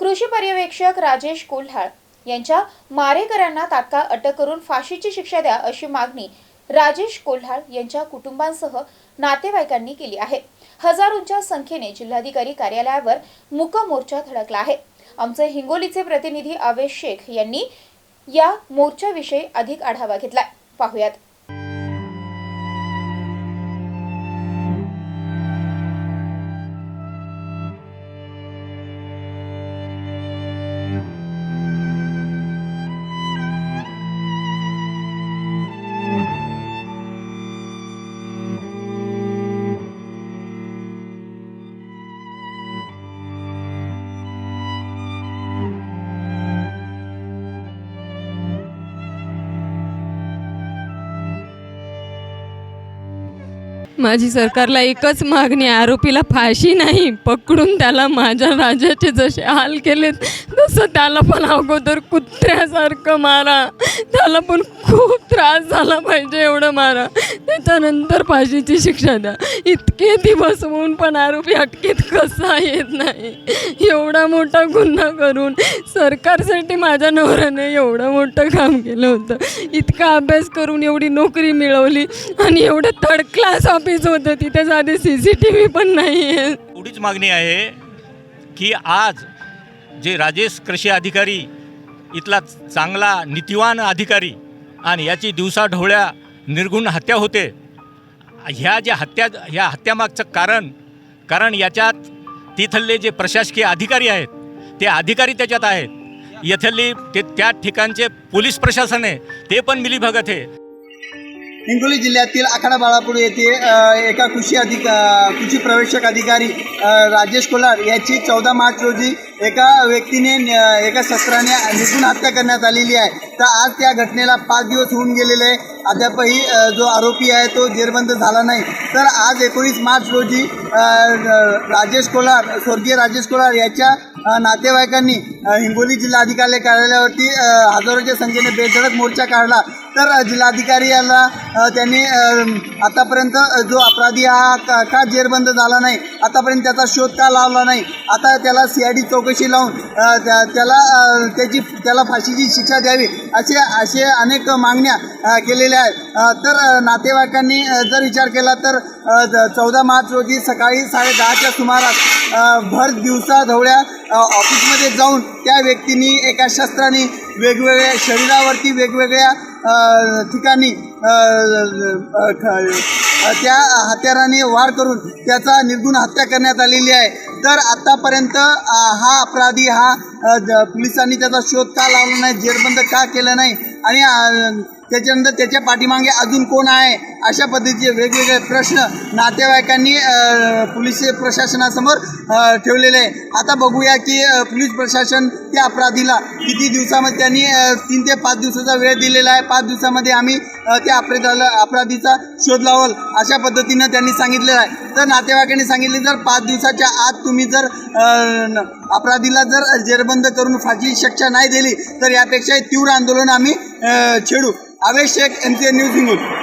कृषी पर्यवेक्षक राजेश कोल्हाळ यांच्या मारेकऱ्यांना तात्काळ अटक करून फाशीची शिक्षा द्या अशी मागणी राजेश कोल्हाळ यांच्या कुटुंबांसह नातेवाईकांनी केली आहे. हजारोंच्या संख्येने जिल्हाधिकारी कार्यालयावर मुक मोर्चा धडकला आहे. आमचे हिंगोलीचे प्रतिनिधी आवेश शेख यांनी या मोर्चाविषयी अधिक आढावा घेतलाय. पाहुयात. माझी सरकारला एकच मागणी आरोपीला फाशी नाही. पकडून त्याला माझ्या राजाचे जसे हाल केलेत तसं त्याला पण अगोदर कुत्र्यासारखं मारा. त्याला पण खूप त्रास झाला पाहिजे एवढं मारा. त्याच्यानंतर फाशीची शिक्षा द्या. इतके दिवस होऊन पण आरोपी अटकेत कसा येत नाही? एवढा मोठा गुन्हा करून सरकारसाठी माझ्या नवऱ्याने एवढं मोठं काम केलं होतं. इतका अभ्यास करून एवढी नोकरी मिळवली आणि एवढं थर्ड क्लास ऑफिस होतं तिथे साधे सी सी टी व्ही पण नाही आहे एवढीच मागणी आहे की आज जे राजेश कृषी अधिकारी इथला चांगला नीतिवान अधिकारी आणि याची दिवसाढवळ्या निर्गुण हत्या होते ह्या ज्या हत्या ह्या हत्यामागचं कारण कारण याच्यात तिथले जे प्रशासकीय अधिकारी आहेत ते अधिकारी त्याच्यात आहेत. येथली ते त्या ठिकाणचे पोलीस प्रशासन आहे ते पण मिलीभगत आहे. हिंगोली जिल्ह्यातील आखाडा बाळापूर येथे एका कृषी अधिक कृषी प्रवेशक अधिकारी राजेश कोलार याची चौदा मार्च रोजी एका व्यक्तीने एका शस्त्राने निर्गुण हत्या करण्यात आलेली आहे. तर आज त्या घटनेला पाच दिवस होऊन गेलेले आहे. अद्यापही जो आरोपी आहे तो जेरबंद झाला नाही. तर आज एकोणीस मार्च रोजी राजेश कोलार स्वर्गीय राजेश कोलार याच्या नातेवाईकांनी हिंगोली जिल्हाधिकारी कार्यालयावरती हजारोच्या संख्येने बेधडक मोर्चा काढला. तर जिल्हाधिकारी याला त्यांनी आतापर्यंत जो अपराधी हा का का जेरबंद झाला नाही आतापर्यंत त्याचा शोध का लावला नाही आता त्याला सी आय डी चौकशी लावून त्या- त्याला त्याची त्याला फाशीची शिक्षा द्यावी असे असे अनेक मागण्या केलेल्या आहेत. तर नातेवाईकांनी जर विचार केला तर चौदा मार्च रोजी सकाळी साडेदहाच्या सुमारास भर दिवसा धवळ्या ऑफिसमध्ये जाऊन त्या व्यक्तींनी एका शस्त्राने वेगवेगळ्या शरीरावरती वेगवेगळ्या ठिकाणी त्या हत्याराने वार करून त्याचा निर्गुण हत्या करण्यात आलेली आहे. तर आत्तापर्यंत हा अपराधी हा ज- पोलिसांनी त्याचा शोध का लावला नाही जेरबंद का केलं नाही? आणि त्याच्यानंतर त्याच्या पाठीमागे अजून कोण आहे? अशा पद्धतीचे वेगवेगळे प्रश्न नातेवाईकांनी पोलीस प्रशासनासमोर ठेवलेले आहे. आता बघूया की पोलीस प्रशासन त्या अपराधीला किती दिवसामध्ये त्यांनी तीन ते पाच दिवसाचा वेळ दिलेला आहे. पाच दिवसामध्ये आम्ही त्या अपराधाला अपराधीचा शोध लावल अशा पद्धतीनं त्यांनी सांगितलेलं आहे. तर नातेवाईकांनी सांगितले जर पाच दिवसाच्या आत तुम्ही जर अपराधीला जर जेरबंद करून फाशी शिक्षा नाही दिली तर यापेक्षा तीव्र आंदोलन आम्ही छेडू. Avesh Shaikh M C N news Hingoli